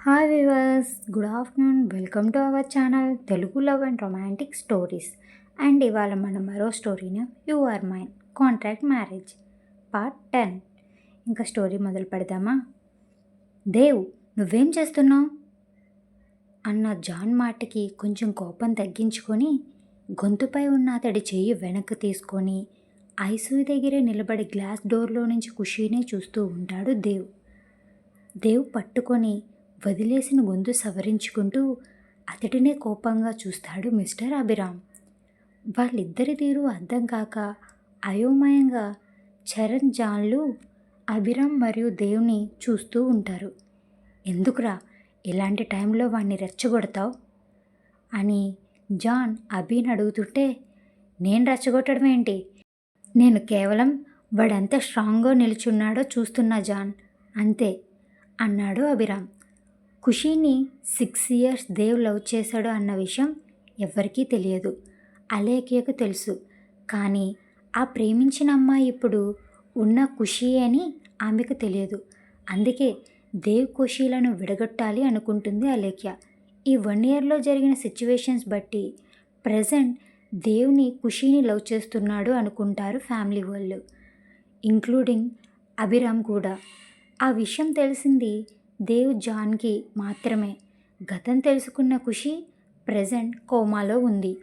Hi viewers good afternoon welcome to our channel Telugu love and romantic stories and ఇవాళ మనం మరో స్టోరీని you are mine contract marriage part ten ఇంకా story మొదలు పెడదామా? దేవ్ నువ్వేం చేస్తున్నావు? అన్న జాన్ మాటకి కొంచెం కోపం తగ్గించుకొని గొంతుపై ఉన్న అతడి చెయ్యి వెనక్కి తీసుకొని ఐసీయూ దగ్గరే నిలబడి గ్లాస్ డోర్లో నుంచి ఖుషీనే చూస్తూ ఉంటాడు దేవ్. దేవ్ పట్టుకొని వదిలేసిన గొంతు సవరించుకుంటూ అతడినే కోపంగా చూస్తాడు మిస్టర్ అభిరామ్. వాళ్ళిద్దరి తీరు అర్థం కాక అయోమయంగా చరణ్ జాన్లు అభిరామ్ మరియు దేవుని చూస్తూ ఉంటారు. ఎందుకురా ఇలాంటి టైంలో వాడిని రెచ్చగొడతావు? అని జాన్ అభిని అడుగుతుంటే నేను రెచ్చగొట్టడం ఏంటి? నేను కేవలం వాడెంత స్ట్రాంగ్గా నిలుచున్నాడో చూస్తున్నా జాన్. అంతే అన్నాడు అభిరామ్. ఖుషీని సిక్స్ ఇయర్స్ దేవ్ లవ్ చేశాడు అన్న విషయం ఎవ్వరికీ తెలియదు. అలేఖ్యకు తెలుసు. కానీ ఆ ప్రేమించిన అమ్మాయి ఇప్పుడు ఉన్న ఖుషి అని ఆమెకు తెలియదు. అందుకే దేవ్ ఖుషీలను విడగొట్టాలి అనుకుంటుంది అలేఖ్య. ఈ వన్ ఇయర్లో జరిగిన సిచ్యువేషన్స్ బట్టి ప్రజెంట్ దేవుని ఖుషీని లవ్ చేస్తున్నాడు అనుకుంటారు ఫ్యామిలీ వాళ్ళు. ఇంక్లూడింగ్ అభిరామ్ కూడా. ఆ విషయం తెలిసింది దేవ్ జాన్కి మాత్రమే. గతం తెలుసుకున్న ఖుషి ప్రజెంట్ కోమాలో ఉంది.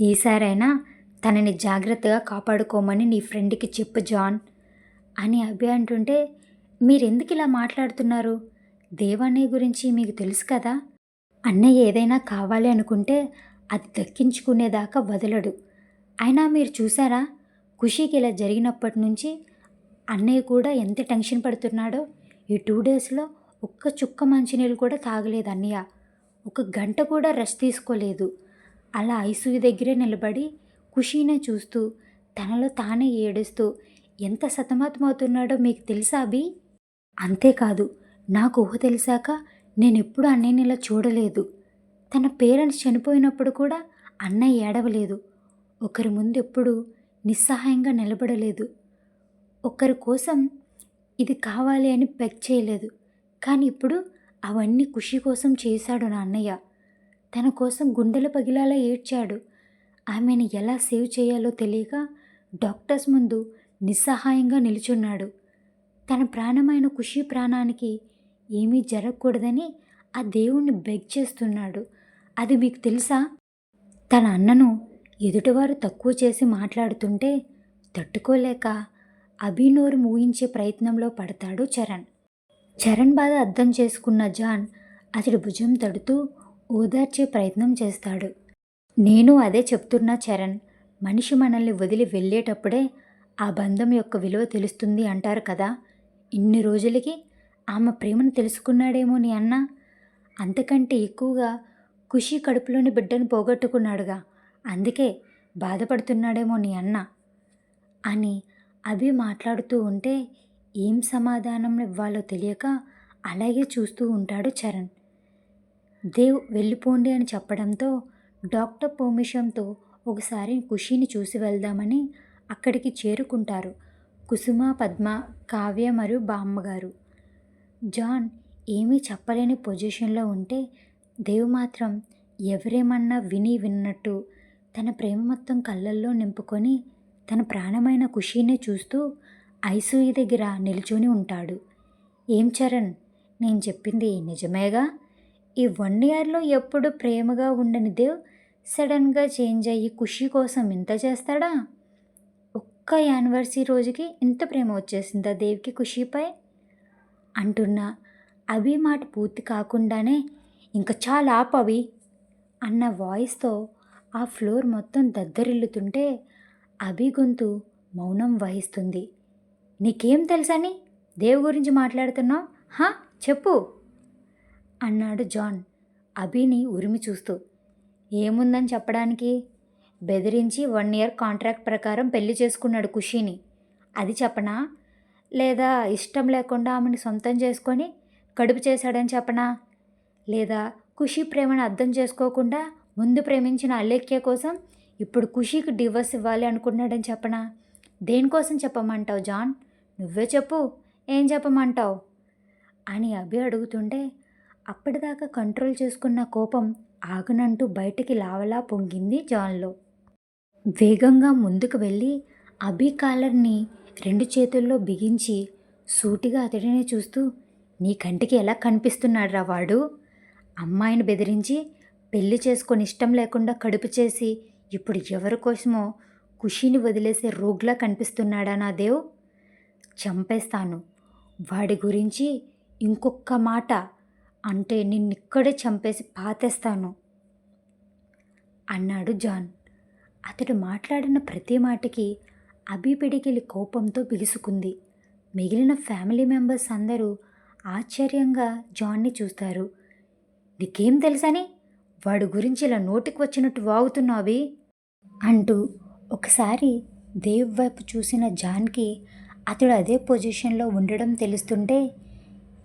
ఈసారైనా తనని జాగ్రత్తగా కాపాడుకోమని నీ ఫ్రెండ్కి చెప్పు జాన్ అని అభి అంటుంటే మీరెందుకు ఇలా మాట్లాడుతున్నారు? దేవాన్ని గురించి మీకు తెలుసు కదా? అన్నయ్య ఏదైనా కావాలి అనుకుంటే అది దక్కించుకునేదాకా వదలడు. అయినా మీరు చూసారా? ఖుషీకి ఇలా జరిగినప్పటి నుంచి అన్నయ్య కూడా ఎంత టెన్షన్ పడుతున్నాడో ఈ టూ డేస్లో ఒక్క చుక్క మంచినీళ్ళు కూడా తాగలేదు అన్నయ్య. ఒక గంట కూడా రెస్ట్ తీసుకోలేదు. అలా ఐసీయూ దగ్గరే నిలబడి ఖుషీనే చూస్తూ తనలో తానే ఏడుస్తూ ఎంత సతమతమవుతున్నాడో మీకు తెలుసా అభి? అంతేకాదు నాకు ఊహ తెలిసాక నేను ఎప్పుడు అన్నయ్యని ఇలా చూడలేదు. తన పేరెంట్స్ చనిపోయినప్పుడు కూడా అన్నయ్య ఏడవలేదు. ఒకరి ముందు ఎప్పుడు నిస్సహాయంగా నిలబడలేదు. ఒకరి కోసం ఇది కావాలి అని బెగ్ చేయలేదు. కానీ ఇప్పుడు అవన్నీ ఖుషి కోసం చేశాడు నా అన్నయ్య తన కోసం గుండెలు పగిలాలా ఏడ్చాడు. ఆమెను ఎలా సేవ్ చేయాలో తెలియక డాక్టర్స్ ముందు నిస్సహాయంగా నిలుచున్నాడు. తన ప్రాణమైన ఖుషి ప్రాణానికి ఏమీ జరగకూడదని ఆ దేవుణ్ణి బెగ్ చేస్తున్నాడు. అది మీకు తెలుసా? తన అన్నను ఎదుటివారు తక్కువ చేసి మాట్లాడుతుంటే తట్టుకోలేక అభినోరు మూయించే ప్రయత్నంలో పడతాడు చరణ్. చరణ్ బాధ అర్థం చేసుకున్న జాన్ అతడి భుజం తడుతూ ఓదార్చే ప్రయత్నం చేస్తాడు. నేను అదే చెప్తున్నా చరణ్ మనిషి మనల్ని వదిలి వెళ్ళేటప్పుడే ఆ బంధం యొక్క విలువ తెలుస్తుంది అంటారు కదా. ఇన్ని రోజులకి ఆమె ప్రేమను తెలుసుకున్నాడేమో నీ అన్న. అంతకంటే ఎక్కువగా ఖుషి కడుపులోని బిడ్డను పోగొట్టుకున్నాడుగా. అందుకే బాధపడుతున్నాడేమో నీ అన్న అని అభి మాట్లాడుతూ ఉంటే ఏం సమాధానం ఇవ్వాలో తెలియక అలాగే చూస్తూ ఉంటాడు చరణ్. దేవ్ వెళ్ళిపోండి అని చెప్పడంతో డాక్టర్ పర్మిషన్తో ఒకసారి ఖుషీని చూసి వెళ్దామని అక్కడికి చేరుకుంటారు కుసుమ పద్మ కావ్య మరియు బామ్మగారు. జాన్ ఏమీ చెప్పలేని పొజిషన్లో ఉంటే దేవ్ మాత్రం ఎవరేమన్నా విని విన్నట్టు తన ప్రేమ మొత్తం కళ్ళల్లో నింపుకొని తన ప్రాణమైన ఖుషీనే చూస్తూ ఐసూయి దగ్గర నిల్చుని ఉంటాడు. ఏం చరణ్ నేను చెప్పింది నిజమేగా? ఈ వన్ ఇయర్లో ఎప్పుడు ప్రేమగా ఉండని దేవ్ సడన్గా చేంజ్ అయ్యి ఖుషి కోసం ఇంత చేస్తాడా? ఒక్క యానివర్సరీ రోజుకి ఇంత ప్రేమ వచ్చేసిందా దేవ్కి ఖుషిపై? అంటున్నా అభి మాట పూర్తి కాకుండానే ఇంకా చాలా ఆపవి అన్న వాయిస్తో ఆ ఫ్లోర్ మొత్తం దద్దరిల్లుతుంటే అభి గొంతు మౌనం వహిస్తుంది. నీకేం తెలుసని దేవ్ గురించి మాట్లాడుతున్నావు? హా చెప్పు. అన్నాడు జాన్. అభిని ఉరిమి చూస్తూ. ఏముందని చెప్పడానికి? బెదిరించి వన్ ఇయర్ కాంట్రాక్ట్ ప్రకారం పెళ్ళి చేసుకున్నాడు ఖుషీని. అది చెప్పనా? లేదా ఇష్టం లేకుండా ఆమెను సొంతం చేసుకొని కడుపు చేశాడని చెప్పనా? లేదా ఖుషి ప్రేమను అర్థం చేసుకోకుండా ముందు ప్రేమించిన అలేఖ్య కోసం ఇప్పుడు ఖుషీకి డివోర్స్ ఇవ్వాలి అనుకున్నాడని చెప్పనా? దేనికోసం చెప్పమంటావు జాన్? నువ్వే చెప్పు ఏం చెప్పమంటావు? అని అభి అడుగుతుంటే అప్పటిదాకా కంట్రోల్ చేసుకున్న కోపం ఆగనంటూ బయటికి లావలా పొంగింది జాన్లో. వేగంగా ముందుకు వెళ్ళి అభి కాలర్ని రెండు చేతుల్లో బిగించి సూటిగా అతడినే చూస్తూ నీ కంటికి ఎలా కనిపిస్తున్నాడురా వాడు? అమ్మాయిని బెదిరించి పెళ్ళి చేసుకొని ఇష్టం లేకుండా కడుపు చేసి ఇప్పుడు ఎవరి కోసమో ఖుషీని వదిలేసే రోగ్లా కనిపిస్తున్నాడా నా దేవ్ చంపేస్తాను. వాడి గురించి ఇంకొక్క మాట అంటే నిన్నిక్కడే చంపేసి పాతేస్తాను. అన్నాడు జాన్. అతడు మాట్లాడిన ప్రతి మాటకి అభిపిడికిలి కోపంతో బిగుసుకుంది. మిగిలిన ఫ్యామిలీ మెంబర్స్ అందరూ ఆశ్చర్యంగా జాన్ని చూస్తారు. నీకేం తెలుసని వాడి గురించి ఇలా నోటికి వచ్చినట్టు వాగుతున్నావి అంటూ ఒకసారి దేవ్ వైపు చూసిన జాన్కి అతడు అదే పొజిషన్లో ఉండడం తెలుస్తుంటే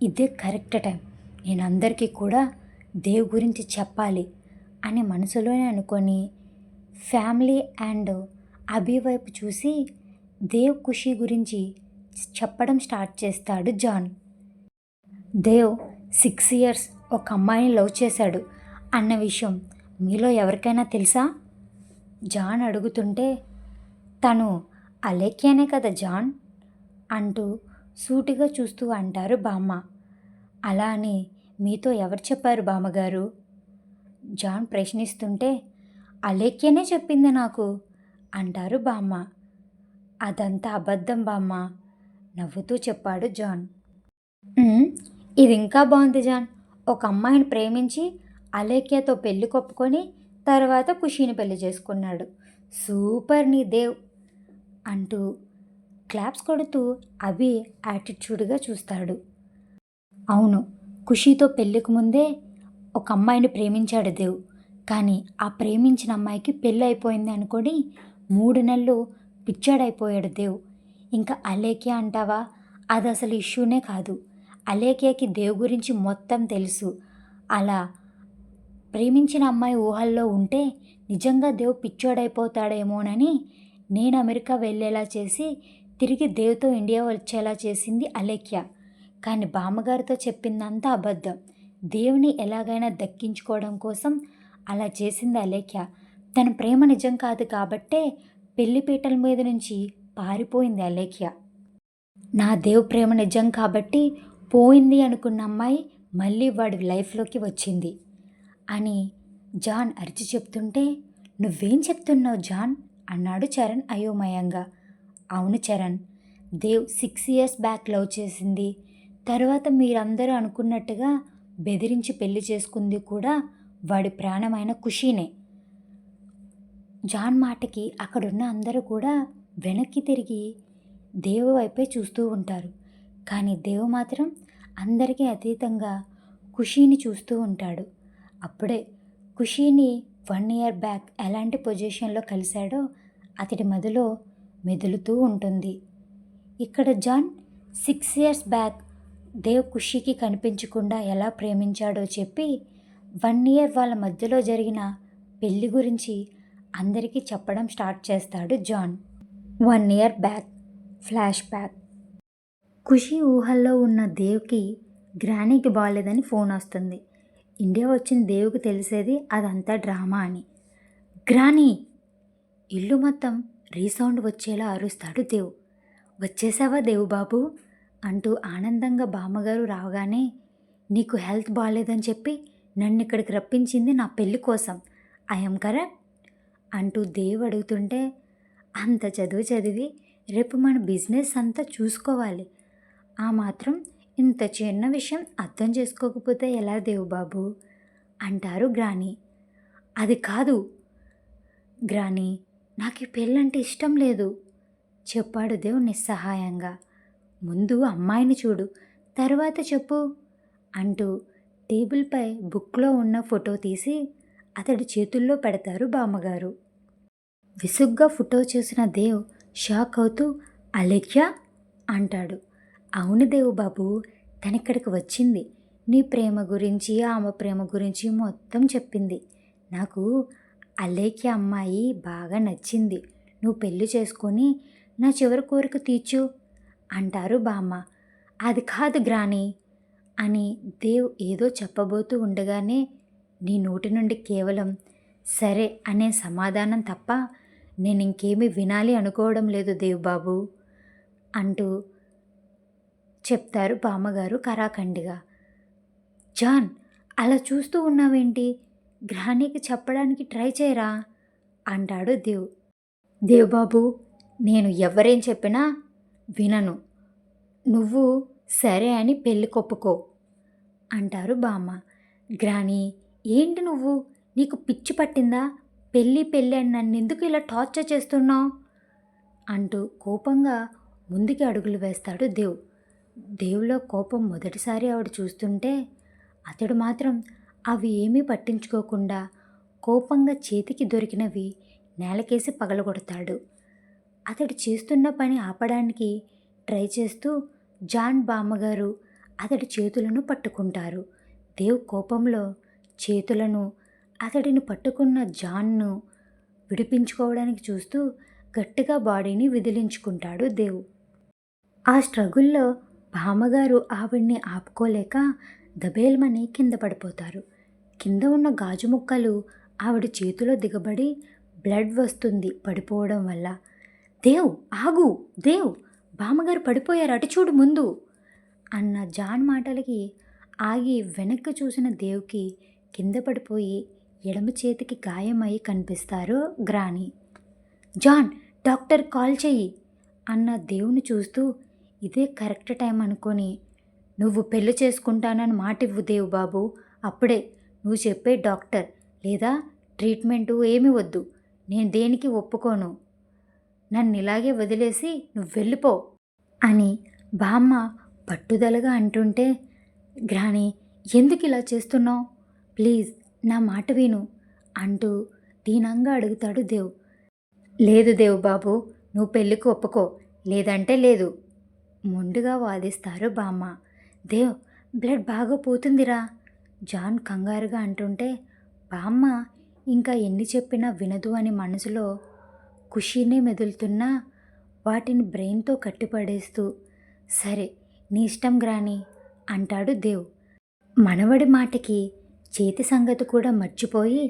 ఇదే కరెక్ట్ టైం. నేను అందరికీ కూడా దేవు గురించి చెప్పాలి అని మనసులోనే అనుకొని ఫ్యామిలీ అండ్ అభి వైపు చూసి దేవ్ ఖుషి గురించి చెప్పడం స్టార్ట్ చేస్తాడు జాన్. దేవ్ సిక్స్ ఇయర్స్ ఒక అమ్మాయిని లవ్ చేశాడు అన్న విషయం మీలో ఎవరికైనా తెలుసా? జాన్ అడుగుతుంటే తను అలేఖ్యానే కదా జాన్. అంటూ సూటిగా చూస్తూ అంటారు బామ్మ. అలా అని మీతో ఎవరు చెప్పారు బామ్మగారు? జాన్ ప్రశ్నిస్తుంటే అలేఖ్యనే చెప్పింది నాకు అంటారు బామ్మ. అదంతా అబద్ధం బామ్మ నవ్వుతూ చెప్పాడు జాన్. ఇది ఇంకా బాగుంది జాన్. ఒక అమ్మాయిని ప్రేమించి అలేఖ్యతో పెళ్ళి కొప్పుకొని తర్వాత ఖుషీని పెళ్ళి చేసుకున్నాడు. సూపర్ నీ దేవ్ అంటూ క్లాప్స్ కొడుతూ అభి యాటిట్యూడ్గా చూస్తాడు. అవును ఖుషీతో పెళ్ళికి ముందే ఒక అమ్మాయిని ప్రేమించాడు దేవ్. కానీ ఆ ప్రేమించిన అమ్మాయికి పెళ్ళి అయిపోయింది అనుకొని మూడు నెలలు పిచ్చాడైపోయాడు దేవ్. ఇంకా అలేఖ్య అంటావా? అది అసలు ఇష్యూనే కాదు. అలేఖ్యకి దేవ్ గురించి మొత్తం తెలుసు. అలా ప్రేమించిన అమ్మాయి ఊహల్లో ఉంటే నిజంగా దేవ్ పిచ్చోడైపోతాడేమోనని నేను అమెరికా వెళ్ళేలా చేసి తిరిగి దేవ్తో ఇండియా వచ్చేలా చేసింది అలేఖ్య. కానీ బామ్మగారితో చెప్పిందంతా అబద్ధం. దేవుని ఎలాగైనా దక్కించుకోవడం కోసం అలా చేసింది అలేఖ్య. తన ప్రేమ నిజం కాదు కాబట్టే పెళ్ళిపీటల మీద నుంచి పారిపోయింది అలేఖ్య. నా దేవ్ ప్రేమ నిజం కాబట్టి పోయింది అనుకున్న అమ్మాయి మళ్ళీ వాడి లైఫ్లోకి వచ్చింది. అని జాన్ అరిచి చెప్తుంటే నువ్వేం చెప్తున్నావు జాన్? అన్నాడు చరణ్ అయోమయంగా. అవును Charan. Dev six years back love చేసింది. తర్వాత మీరందరూ అనుకున్నట్టుగా బెదిరించి పెళ్ళి చేసుకుంది కూడా వాడి ప్రాణమైన ఖుషీనే. జాన్ మాటకి అక్కడున్న అందరూ కూడా వెనక్కి తిరిగి దేవు వైపే చూస్తూ ఉంటారు. కానీ దేవు మాత్రం అందరికీ అతీతంగా ఖుషీని చూస్తూ ఉంటాడు. అప్పుడే ఖుషీని వన్ ఇయర్ బ్యాక్ ఎలాంటి పొజిషన్లో కలిశాడో అతడి మదిలో మెదులుతూ ఉంటుంది. ఇక్కడ John six years back Dev ఖుషికి కనిపించకుండా ఎలా ప్రేమించాడో చెప్పి వన్ ఇయర్ వాళ్ళ మధ్యలో జరిగిన పెళ్ళి గురించి అందరికీ చెప్పడం స్టార్ట్ చేస్తాడు John. One year back flashback. ఖుషి ఊహల్లో ఉన్న దేవ్కి గ్రానీకి బాగాలేదని ఫోన్ వస్తుంది. ఇండియా వచ్చిన దేవుకి తెలిసేది అదంతా డ్రామా అని. గ్రానీ! ఇల్లు మొత్తం రీసౌండ్ వచ్చేలా అరుస్తాడు దేవ్. వచ్చేసావా దేవు బాబు అంటూ ఆనందంగా బామ్మగారు రావగానే నీకు హెల్త్ బాగాలేదని చెప్పి నన్ను ఇక్కడికి రప్పించింది నా పెళ్ళి కోసం. ఐఎమ్ కరెక్ట్ అంటూ దేవ్ అడుగుతుంటే అంత చదువు చదివి రేపు మన బిజినెస్ అంతా చూసుకోవాలి. ఆ మాత్రం ఇంత చిన్న విషయం అర్థం చేసుకోకపోతే ఎలా దేవు బాబు అంటారు గ్రాని. అది కాదు గ్రాని నాకు ఈ పెళ్ళంటే ఇష్టం లేదు చెప్పాడు దేవ్ నిస్సహాయంగా. ముందు అమ్మాయిని చూడు తర్వాత చెప్పు అంటూ టేబుల్పై బుక్లో ఉన్న ఫోటో తీసి అతడి చేతుల్లో పెడతారు బామ్మగారు. విసుగ్గా ఫోటో చూసిన దేవ్ షాక్ అవుతూ అలేఖ్య అంటాడు. అవును దేవు బాబు తనిక్కడికి వచ్చింది. నీ ప్రేమ గురించి ఆమె ప్రేమ గురించి మొత్తం చెప్పింది. నాకు అల్లేకి అమ్మాయి బాగా నచ్చింది. నువ్వు పెళ్ళి చేసుకొని నా చివరి కోరిక తీర్చు అంటారు బామ్మ. అది కాదు గ్రాని అని దేవ్ ఏదో చెప్పబోతూ ఉండగానే నీ నోటి నుండి కేవలం సరే అనే సమాధానం తప్ప నేను ఇంకేమీ వినాలి అనుకోవడం లేదు దేవ్ బాబు అంటూ చెప్తారు బామ్మగారు కరాఖండిగా. జాన్ అలా చూస్తూ ఉన్నావేంటి? గ్రహణికి చెప్పడానికి ట్రై చేయరా? అంటాడు దేవ్. దేవ్ బాబు నేను ఎవరేం చెప్పినా వినను. నువ్వు సరే అని పెళ్ళి కొప్పుకో అంటారు బామ్మ. గ్రాని ఏంటి నువ్వు? నీకు పిచ్చి పట్టిందా? పెళ్ళి పెళ్ళి అని నన్ను ఎందుకు ఇలా టార్చర్ చేస్తున్నావు? అంటూ కోపంగా ముందుకి అడుగులు వేస్తాడు దేవ్. దేవులో కోపం మొదటిసారి ఆవిడ చూస్తుంటే అతడు మాత్రం అవి ఏమీ పట్టించుకోకుండా కోపంగా చేతికి దొరికినవి నేలకేసి పగలగొడతాడు. అతడు చేస్తున్న పని ఆపడానికి ట్రై చేస్తూ జాన్ బామ్మగారు అతడి చేతులను పట్టుకుంటారు. దేవ్ కోపంలో చేతులను అతడిని పట్టుకున్న జాన్ను విడిపించుకోవడానికి చూస్తూ గట్టిగా బాడీని విదిలించుకుంటాడు దేవ్. ఆ స్ట్రగుల్లో బామ్మగారు ఆవిడ్ని ఆపుకోలేక దబేల్మని కింద పడిపోతారు. కింద ఉన్న గాజు ముక్కలు ఆవిడ చేతిలో దిగబడి బ్లడ్ వస్తుంది పడిపోవడం వల్ల. దేవ్ ఆగు దేవ్ బామ్మగారు పడిపోయారు అటు చూడు ముందు అన్న జాన్ మాటలకి ఆగి వెనక్కి చూసిన దేవ్కి కింద పడిపోయి ఎడమ చేతికి గాయమై కనిపిస్తారు గ్రాని. జాన్ డాక్టర్ కాల్ చెయ్యి అన్న దేవుని చూస్తూ ఇదే కరెక్ట్ టైం అనుకొని నువ్వు పెళ్ళి చేసుకుంటానని మాట ఇవ్వు దేవు బాబు అప్పుడే నువ్వు చెప్పే డాక్టర్ లేదా ట్రీట్మెంటు ఏమి వద్దు. నేను దేనికి ఒప్పుకోను? నన్ను ఇలాగే వదిలేసి నువ్వు వెళ్ళిపో అని బామ్మ పట్టుదలగా అంటుంటే గ్రాని ఎందుకు ఇలా చేస్తున్నావు? ప్లీజ్ నా మాట విను అంటూ దీనంగా అడుగుతాడు దేవ్. లేదు దేవ్ బాబు నువ్వు పెళ్ళికి ఒప్పుకో లేదంటే లేదు ముందుగా వాదిస్తారు బామ్మ. దేవ్ బ్లడ్ బాగా పోతుందిరా. జాన్ కంగారుగా అంటుంటే బామ్మ ఇంకా ఎన్ని చెప్పినా వినదు అని మనసులో ఖుషీనే మెదులుతున్నా వాటిని బ్రెయిన్తో కట్టిపడేస్తూ సరే నీ ఇష్టం గ్రాని అంటాడు దేవ్. మనవడి మాటకి చేతి సంగతి కూడా మర్చిపోయి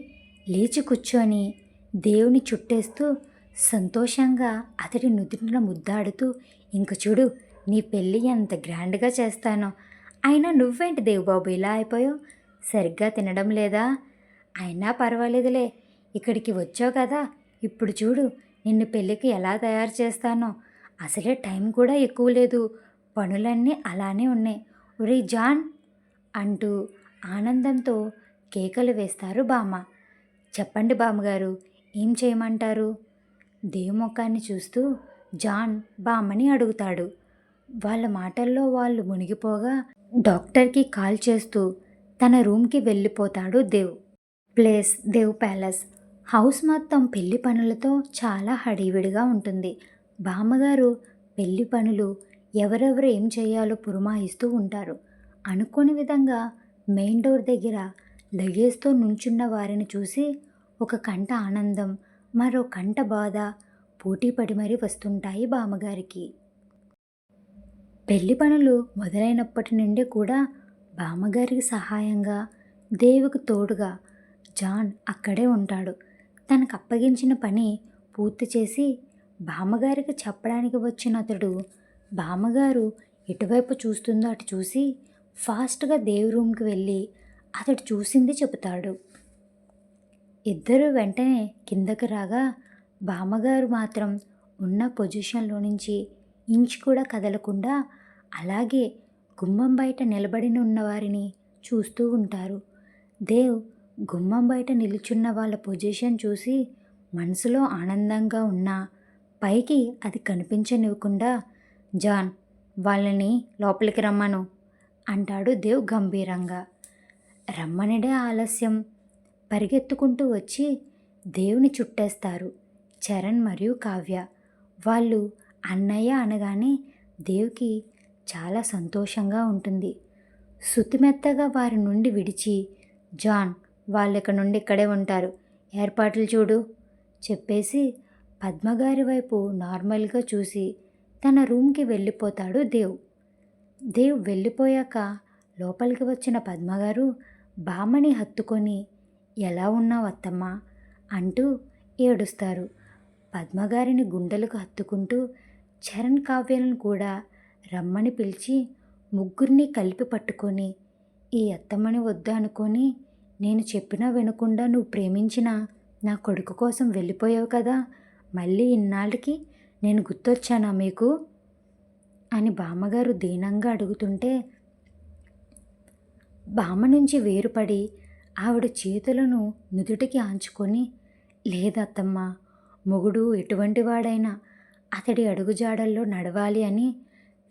లేచి కూర్చొని దేవుని చుట్టేస్తూ సంతోషంగా అతడి నుదుటిన ముద్దాడుతూ ఇంక చూడు నీ పెళ్ళి ఎంత గ్రాండ్గా చేస్తానో. అయినా నువ్వేంటి దేవుబాబు ఇలా అయిపోయావు? సరిగ్గా తినడం లేదా? అయినా పర్వాలేదులే. ఇక్కడికి వచ్చావు కదా? ఇప్పుడు చూడు నిన్ను పెళ్ళికి ఎలా తయారు చేస్తానో. అసలే టైం కూడా ఎక్కువ లేదు. పనులన్నీ అలానే ఉన్నాయి. ఒరే జాన్! అంటూ ఆనందంతో కేకలు వేస్తారు బామ్మ. చెప్పండి బామ్మగారు ఏం చేయమంటారు? దేవముఖాన్ని చూస్తూ జాన్ బామ్మని అడుగుతాడు. వాళ్ళ మాటల్లో వాళ్ళు మునిగిపోగా డాక్టర్కి కాల్ చేస్తూ తన రూమ్కి వెళ్ళిపోతాడు Dev. Place Dev palace. House మొత్తం పెళ్ళి పనులతో చాలా హడివిడిగా ఉంటుంది. బామ్మగారు పెళ్ళి పనులు ఎవరెవరు ఏం చేయాలో పురమాయిస్తూ ఉంటారు. అనుకోని విధంగా మెయిన్ డోర్ దగ్గర లగేజ్తో నుంచున్న వారిని చూసి ఒక కంట ఆనందం మరో కంట బాధ పోటీపడి మరీ వస్తుంటాయి బామ్మగారికి. పెళ్ళి పనులు మొదలైనప్పటి నుండి కూడా బామ్మగారికి సహాయంగా దేవుకు తోడుగా జాన్ అక్కడే ఉంటాడు. తనకు అప్పగించిన పని పూర్తి చేసి బామ్మగారికి చెప్పడానికి వచ్చిన అతడు బామ్మగారు ఎటువైపు చూస్తుందో అటు చూసి ఫాస్ట్గా దేవి రూమ్కి వెళ్ళి అతడు చూసింది చెబుతాడు. ఇద్దరు వెంటనే కిందకి రాగా బామ్మగారు మాత్రం ఉన్న పొజిషన్లో నుంచి ఇంచు కూడా కదలకుండా అలాగే గుమ్మం బయట నిలబడిన ఉన్నవారిని చూస్తూ ఉంటారు. దేవ్ గుమ్మం బయట నిలుచున్న వాళ్ళ పొజిషన్ చూసి మనసులో ఆనందంగా ఉన్నా పైకి అది కనిపించనివ్వకుండా జాన్ వాళ్ళని లోపలికి రమ్మను అంటాడు దేవ్ గంభీరంగా. రమ్మనిడే ఆలస్యం. పరిగెత్తుకుంటూ వచ్చి దేవుని చుట్టేస్తారు చరణ్ మరియు కావ్య. వాళ్ళు అన్నయ్య అనగానే దేవుకి చాలా సంతోషంగా ఉంటుంది. సుతిమెత్తగా వారి నుండి విడిచి జాన్ వాళ్ళు ఇక్కడ నుండి ఇక్కడే ఉంటారు. ఏర్పాట్లు చూడు చెప్పేసి పద్మగారి వైపు నార్మల్గా చూసి తన రూమ్కి వెళ్ళిపోతాడు దేవ్. దేవ్ వెళ్ళిపోయాక లోపలికి వచ్చిన పద్మగారు బామ్మని హత్తుకొని ఎలా ఉన్నావు అత్తమ్మ? అంటూ ఏడుస్తారు. పద్మగారిని గుండెలకు హత్తుకుంటూ చరణ్ కావ్యాలను కూడా రమ్మని పిలిచి ముగ్గురిని కలిపి పట్టుకొని ఈ అత్తమ్మని వద్దు అనుకొని నేను చెప్పినా వినకుండా నువ్వు ప్రేమించిన నా కొడుకు కోసం వెళ్ళిపోయావు కదా మళ్ళీ ఇన్నాళ్ళకి నేను గుర్తొచ్చానా మీకు? అని బామ్మగారు దీనంగా అడుగుతుంటే బామ్మ నుంచి వేరుపడి ఆవిడ చేతులను నుదుటికి ఆంచుకొని లేదత్తమ్మ మొగుడు ఎటువంటి వాడైనా అతడి అడుగుజాడల్లో నడవాలి అని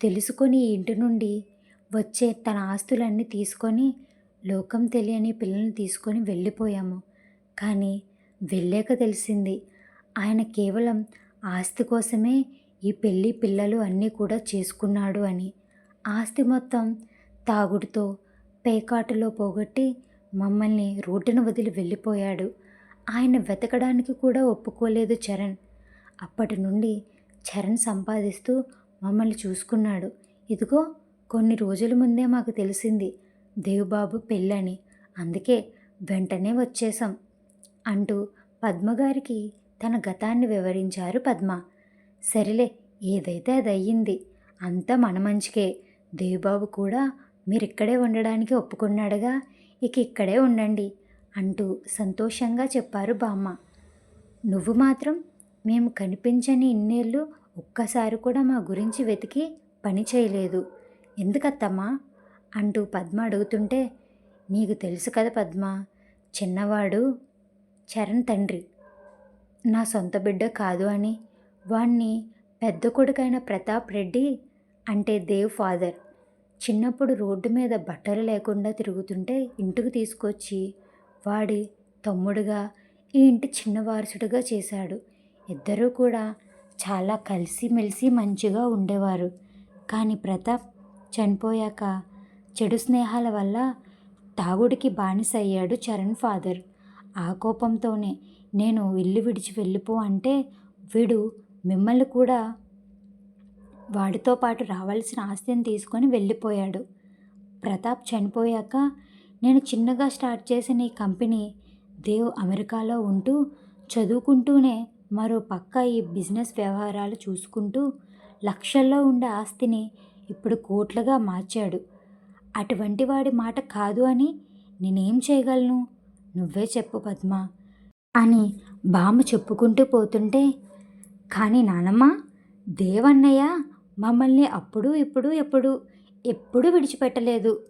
తెలుసుకొని ఇంటి నుండి వచ్చే తన ఆస్తులన్నీ తీసుకొని లోకం తెలియని పిల్లల్ని తీసుకొని వెళ్ళిపోయాము. కానీ వెళ్ళాక తెలిసింది ఆయన కేవలం ఆస్తి కోసమే ఈ పెళ్ళి పిల్లలు అన్నీ కూడా చేసుకున్నాడు అని. ఆస్తి మొత్తం తాగుడుతో పేకాటులో పోగొట్టి మమ్మల్ని రోడ్డున వదిలి వెళ్ళిపోయాడు. ఆయన వెతకడానికి కూడా ఒప్పుకోలేదు చరణ్. అప్పటి నుండి చరణ్ సంపాదిస్తూ మమ్మల్ని చూసుకున్నాడు. ఇదిగో కొన్ని రోజుల ముందే మాకు తెలిసింది దేవుబాబు పెళ్ళని. అందుకే వెంటనే వచ్చేసాం అంటూ పద్మగారికి తన గతాన్ని వివరించారు పద్మ. సరేలే ఏదైతే అది అయ్యింది అంతా మన మంచికే. దేవుబాబు కూడా మీరిక్కడే ఉండడానికి ఒప్పుకున్నాడుగా ఇక ఇక్కడే ఉండండి అంటూ సంతోషంగా చెప్పారు బామ్మ. నువ్వు మాత్రం మేము కనిపించని ఇన్నేళ్ళు ఒక్కసారి కూడా మా గురించి వెతికి పని చేయలేదు. ఎందుకత్తమ్మా? అంటూ పద్మ అడుగుతుంటే నీకు తెలుసు కదా పద్మ చిన్నవాడు చరణ్ తండ్రి. నా సొంత బిడ్డ కాదు అని వాణ్ణి పెద్ద కొడుకైన ప్రతాప్ రెడ్డి అంటే దేవ్ ఫాదర్. చిన్నప్పుడు రోడ్డు మీద బట్టలు లేకుండా తిరుగుతుంటే ఇంటికి తీసుకొచ్చి వాడి తమ్ముడుగా ఈ ఇంటి చిన్న వారసుడిగా చేశాడు. ఇద్దరూ కూడా చాలా కలిసిమెలిసి మంచిగా ఉండేవారు. కానీ ప్రతాప్ చనిపోయాక చెడు స్నేహాల వల్ల తాగుడికి బానిస అయ్యాడు చరణ్ ఫాదర్. ఆ కోపంతోనే నేను ఇల్లు విడిచి వెళ్ళిపో అంటే వీడు మిమ్మల్ని కూడా వాడితో పాటు రావాల్సిన ఆస్తిని తీసుకొని వెళ్ళిపోయాడు. ప్రతాప్ చనిపోయాక నేను చిన్నగా స్టార్ట్ చేసిన ఈ కంపెనీ దేవ్ అమెరికాలో ఉంటూ చదువుకుంటూనే మరో పక్క ఈ బిజినెస్ వ్యవహారాలు చూసుకుంటూ లక్షల్లో ఉండే ఆస్తిని ఇప్పుడు కోట్లుగా మార్చాడు. అటువంటి వాడి మాట కాదు అని నేనేం చేయగలను? నువ్వే చెప్పు పద్మ అని బామ్మ చెప్పుకుంటూ పోతుంటే కానీ నానమ్మ దేవన్నయ్య మమ్మల్ని అప్పుడు ఇప్పుడు ఎప్పుడు ఎప్పుడు విడిచిపెట్టలేదు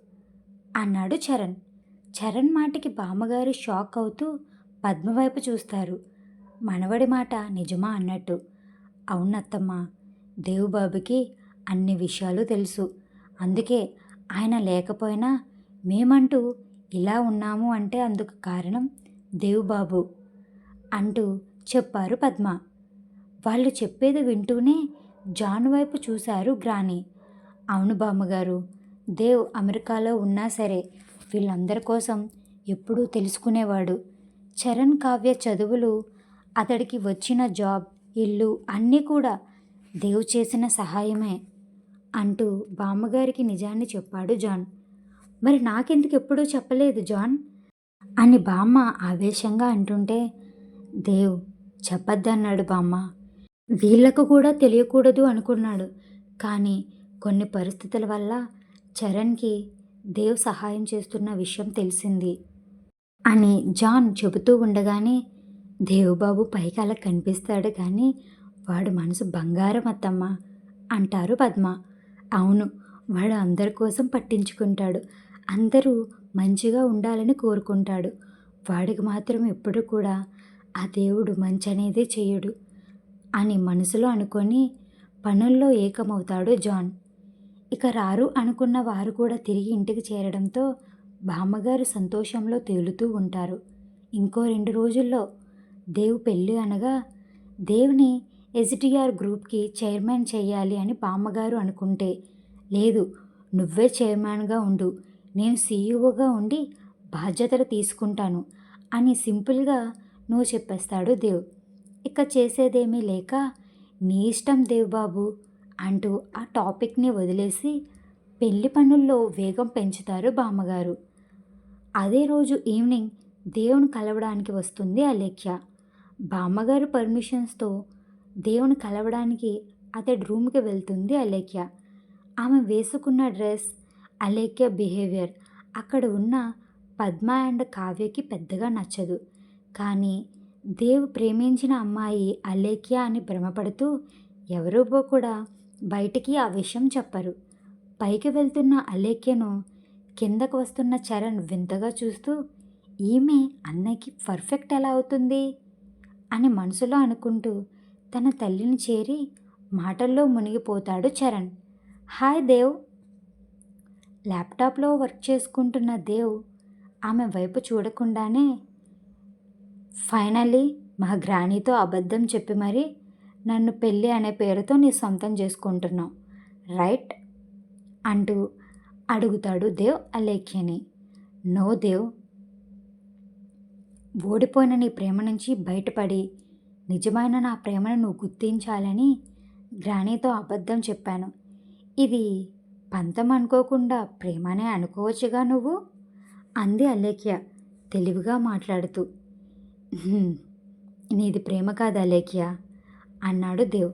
అన్నాడు చరణ్. చరణ్ మాటకి బామ్మగారు షాక్ అవుతూ పద్మ వైపు చూస్తారు. మనవడి మాట నిజమా అన్నట్టు. అవునత్తమ్మ దేవుబాబుకి అన్ని విషయాలు తెలుసు. అందుకే ఆయన లేకపోయినా మేమంటూ ఇలా ఉన్నాము అంటే అందుకు కారణం దేవుబాబు అంటూ చెప్పారు పద్మ. వాళ్ళు చెప్పేది వింటూనే జాన్ వైపు చూశారు గ్రాని. అవును బామ్మగారు దేవ్ అమెరికాలో ఉన్నా సరే వీళ్ళందరి కోసం ఎప్పుడూ తెలుసుకునేవాడు. చరణ్ కావ్య చదువులు అతడికి వచ్చిన జాబ్ ఇల్లు అన్నీ కూడా దేవు చేసిన సహాయమే అంటూ బామ్మగారికి నిజాన్ని చెప్పాడు జాన్. మరి నాకెందుకు ఎప్పుడూ చెప్పలేదు జాన్? అని బామ్మ ఆవేశంగా అంటుంటే దేవ్ చెప్పద్దన్నాడు బామ్మ. వీళ్ళకు కూడా తెలియకూడదు అనుకున్నాడు. కానీ కొన్ని పరిస్థితుల వల్ల చరణ్కి దేవ్ సహాయం చేస్తున్న విషయం తెలిసింది అని జాన్ చెబుతూ ఉండగానే దేవుబాబు పైకి అలా కనిపిస్తాడు కానీ వాడు మనసు బంగారం అత్తమ్మ అంటారు పద్మ. అవును వాడు అందరి కోసం పట్టించుకుంటాడు. అందరూ మంచిగా ఉండాలని కోరుకుంటాడు. వాడికి మాత్రం ఎప్పుడు కూడా ఆ దేవుడు మంచి అనేదే చేయడు అని మనసులో అనుకొని పనుల్లో ఏకమవుతాడు జాన్. ఇక రారు అనుకున్న వారు కూడా తిరిగి ఇంటికి చేరడంతో బామ్మగారు సంతోషంలో తేలుతూ ఉంటారు. ఇంకో రెండు రోజుల్లో దేవ్ పెళ్ళి అనగా దేవుని ఎస్డిఆర్ గ్రూప్కి చైర్మన్ చేయాలి అని బామ్మగారు అనుకుంటే లేదు నువ్వే చైర్మన్గా ఉండు నేను సీఈఓగా ఉండి బాధ్యతలు తీసుకుంటాను అని సింపుల్గా నువ్వు చెప్పేస్తాడు దేవ్. ఇక చేసేదేమీ లేక నీ ఇష్టం దేవ్ బాబు అంటూ ఆ టాపిక్ని వదిలేసి పెళ్ళి పనుల్లో వేగం పెంచుతారు బామ్మగారు. అదే రోజు ఈవినింగ్ దేవుని కలవడానికి వస్తుంది అలేఖ్య. బామ్మగారు పర్మిషన్స్తో దేవుని కలవడానికి అతడి రూమ్కి వెళ్తుంది అలేఖ్య. ఆమె వేసుకున్న డ్రెస్ అలేఖ్య బిహేవియర్ అక్కడ ఉన్న పద్మ అండ్ కావ్యకి పెద్దగా నచ్చదు. కానీ దేవ్ ప్రేమించిన అమ్మాయి అలేఖ్య అని భ్రమపడుతూ ఎవరో కూడా బయటికి ఆ విషయం చెప్పరు. పైకి వెళ్తున్న అలేఖ్యను కిందకు వస్తున్న చరణ్ వింతగా చూస్తూ ఈమె అన్నయ్యకి పర్ఫెక్ట్ ఎలా అవుతుంది? అని మనసులో అనుకుంటూ తన తల్లిని చేరి మాటల్లో మునిగిపోతాడు చరణ్. హాయ్ దేవ్. ల్యాప్టాప్లో వర్క్ చేసుకుంటున్న దేవ్ ఆమె వైపు చూడకుండానే ఫైనల్లీ మా గ్రానీతో అబద్ధం చెప్పి మరి నన్ను పెళ్ళి అనే పేరుతో నీ సొంతం చేసుకుంటున్నావు రైట్? అంటూ అడుగుతాడు దేవ్ అలేఖ్యని. నో దేవ్ ఓడిపోయిన నీ ప్రేమ నుంచి బయటపడి నిజమైన నా ప్రేమను నువ్వు గుర్తించాలని గ్రానీతో అబద్ధం చెప్పాను. ఇది పంతం అనుకోకుండా ప్రేమనే అనుకోవచ్చుగా నువ్వు? అంది అలేఖ్య తెలివిగా మాట్లాడుతూ. నీది ప్రేమ కాదా అలేఖ్య అన్నాడు దేవ్.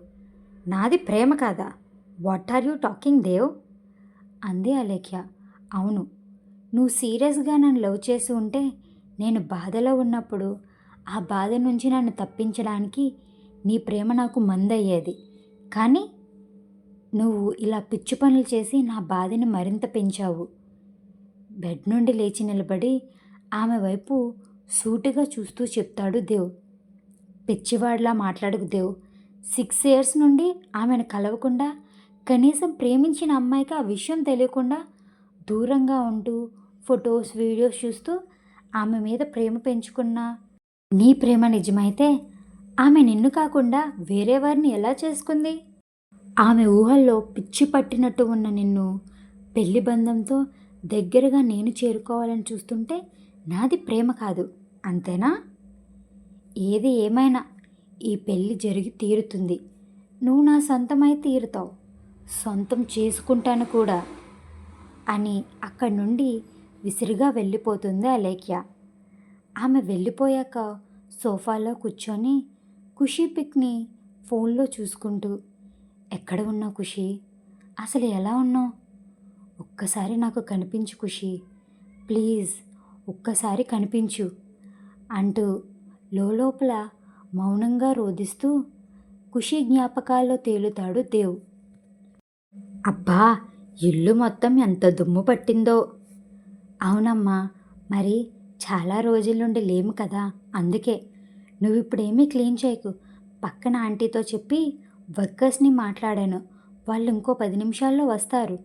నాది ప్రేమ కాదా? What are you talking Dev? అంది అలేఖ్య. అవును నువ్వు సీరియస్గా నన్ను లవ్ చేసి ఉంటే నేను బాధలో ఉన్నప్పుడు ఆ బాధ నుంచి నన్ను తప్పించడానికి నీ ప్రేమ నాకు మందయ్యేది. కానీ నువ్వు ఇలా పిచ్చి పనులు చేసి నా బాధని మరింత పెంచావు. బెడ్ నుండి లేచి నిలబడి ఆమె వైపు సూటిగా చూస్తూ చెప్తాడు దేవ్. పిచ్చివాడిలా మాట్లాడుకు దేవ్. సిక్స్ ఇయర్స్ నుండి ఆమెను కలవకుండా కనీసం ప్రేమించిన అమ్మాయికి ఆ విషయం తెలియకుండా దూరంగా ఉంటూ ఫొటోస్ వీడియోస్ చూస్తూ ఆమె మీద ప్రేమ పెంచుకున్నా? నీ ప్రేమ నిజమైతే ఆమె నిన్ను కాకుండా వేరే వారిని ఎలా చేసుకుంది? ఆమె ఊహల్లో పిచ్చి పట్టినట్టు ఉన్న నిన్ను పెళ్ళి బంధంతో దగ్గరగా నేను చేరుకోవాలని చూస్తుంటే నాది ప్రేమ కాదు అంతేనా? ఏది ఏమైనా ఈ పెళ్ళి జరిగి తీరుతుంది. నువ్వు నా సొంతమై తీరుతావు. సొంతం చేసుకుంటాను కూడా అని అక్కడి నుండి విసిరిగా వెళ్ళిపోతుంది అలేఖ్య. ఆమె వెళ్ళిపోయాక సోఫాలో కూర్చొని ఖుషీ పిక్ని ఫోన్లో చూసుకుంటూ ఎక్కడ ఉన్నావు ఖుషి? అసలు ఎలా ఉన్నావు? ఒక్కసారి నాకు కనిపించు ఖుషి. ప్లీజ్ ఒక్కసారి కనిపించు అంటూ లోపల మౌనంగా రోధిస్తూ ఖుషి జ్ఞాపకాల్లో తేలుతాడు దేవ్. అబ్బా ఇల్లు మొత్తం ఎంత దుమ్ము పట్టిందో! అవునమ్మా మరి చాలా రోజుల నుండి లేము కదా అందుకే. నువ్వు ఇప్పుడేమీ క్లీన్ చేయకు. పక్కన ఆంటీతో చెప్పి వర్కర్స్ని మాట్లాడాను. వాళ్ళు ఇంకో పది నిమిషాల్లో వస్తారు.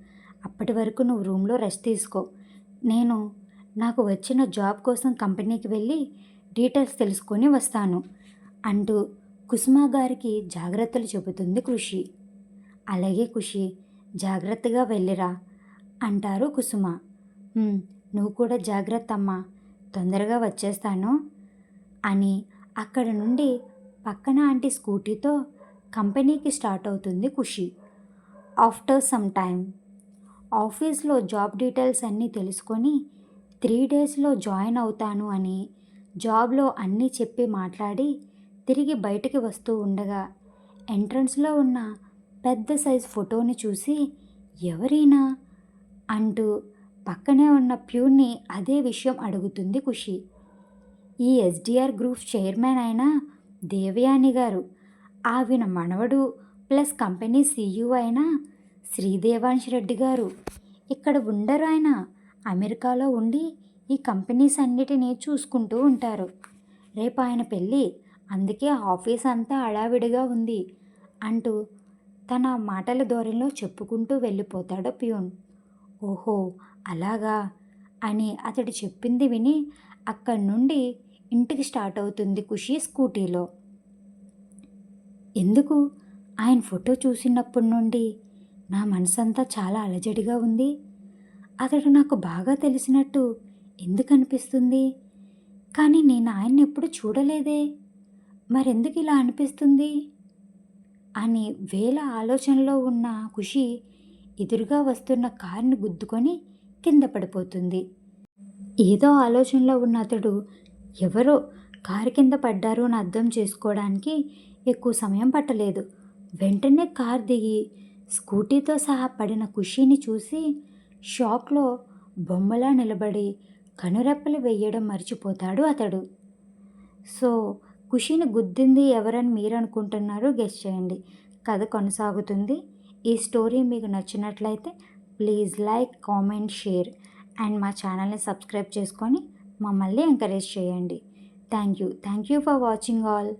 అప్పటి వరకు నువ్వు రూమ్లో రెస్ట్ తీసుకో. నేను నాకు వచ్చిన జాబ్ కోసం కంపెనీకి వెళ్ళి డీటెయిల్స్ తెలుసుకొని వస్తాను అంటూ కుసుమ గారికి జాగ్రత్తలు చెబుతుంది కృషి. అలాగే కృషి జాగ్రత్తగా వెళ్ళిరా అంటారు కుసుమ. నువ్వు కూడా జాగ్రత్త అమ్మా తొందరగా వచ్చేస్తాను అని అక్కడ నుండి పక్కన ఆంటీ స్కూటీతో కంపెనీకి స్టార్ట్ అవుతుంది ఖుషి. ఆఫ్టర్ సమ్ టైం ఆఫీస్లో జాబ్ డీటెయిల్స్ అన్నీ తెలుసుకొని త్రీ డేస్లో జాయిన్ అవుతాను అని జాబ్లో అన్నీ చెప్పి మాట్లాడి తిరిగి బయటికి వస్తూ ఉండగా ఎంట్రన్స్లో ఉన్న పెద్ద సైజ్ ఫోటోని చూసి ఎవరైనా? అంటూ పక్కనే ఉన్న ప్యూన్ని అదే విషయం అడుగుతుంది ఖుషి. ఈ ఎస్డిఆర్ గ్రూప్ చైర్మన్ అయిన దేవయాని గారు ఆవిన మనవడు ప్లస్ కంపెనీ సీఈఓ అయిన శ్రీదేవాంశ్ రెడ్డి గారు ఇక్కడ ఉండరు ఆయన. అమెరికాలో ఉండి ఈ కంపెనీస్ అన్నిటినీ చూసుకుంటూ ఉంటారు. రేపు ఆయన పెళ్ళి అందుకే ఆఫీస్ అంతా హడావిడిగా ఉంది అంటూ తన మాటల ధోరణిలో చెప్పుకుంటూ వెళ్ళిపోతాడు ప్యూన్. ఓహో అలాగా? అని అతడు చెప్పింది విని అక్కడి నుండి ఇంటికి స్టార్ట్ అవుతుంది ఖుషి స్కూటీలో. ఎందుకు? ఆయన ఫోటో చూసినప్పటి నుండి నా మనసంతా చాలా అలజడిగా ఉంది. అతడు నాకు బాగా తెలిసినట్టు ఎందుకు అనిపిస్తుంది కానీ నేను ఆయన్ని ఎప్పుడు చూడలేదే. మరెందుకు ఇలా అనిపిస్తుంది? అని వేల ఆలోచనలో ఉన్న ఖుషి ఎదురుగా వస్తున్న కారుని గుద్దుకొని కింద పడిపోతుంది. ఏదో ఆలోచనలో ఉన్న అతడు ఎవరో కారు కింద పడ్డారు అని అర్థం చేసుకోవడానికి ఎక్కువ సమయం పట్టలేదు. వెంటనే కార్ దిగి స్కూటీతో సహా పడిన ఖుషీని చూసి షాక్లో బొమ్మలా నిలబడి కనురెప్పలు వేయడం మర్చిపోతాడు అతడు. సో ఖుషీని గుద్దింది ఎవరని మీరు అనుకుంటున్నారో? గెస్ చేయండి. కథ కొనసాగుతుంది. ఈ స్టోరీ మీకు నచ్చినట్లయితే please like comment share and మా ఛానల్ని సబ్స్క్రైబ్ చేసుకొని మమ్మల్ని ఎంకరేజ్ చేయండి. Thank you thank you for watching all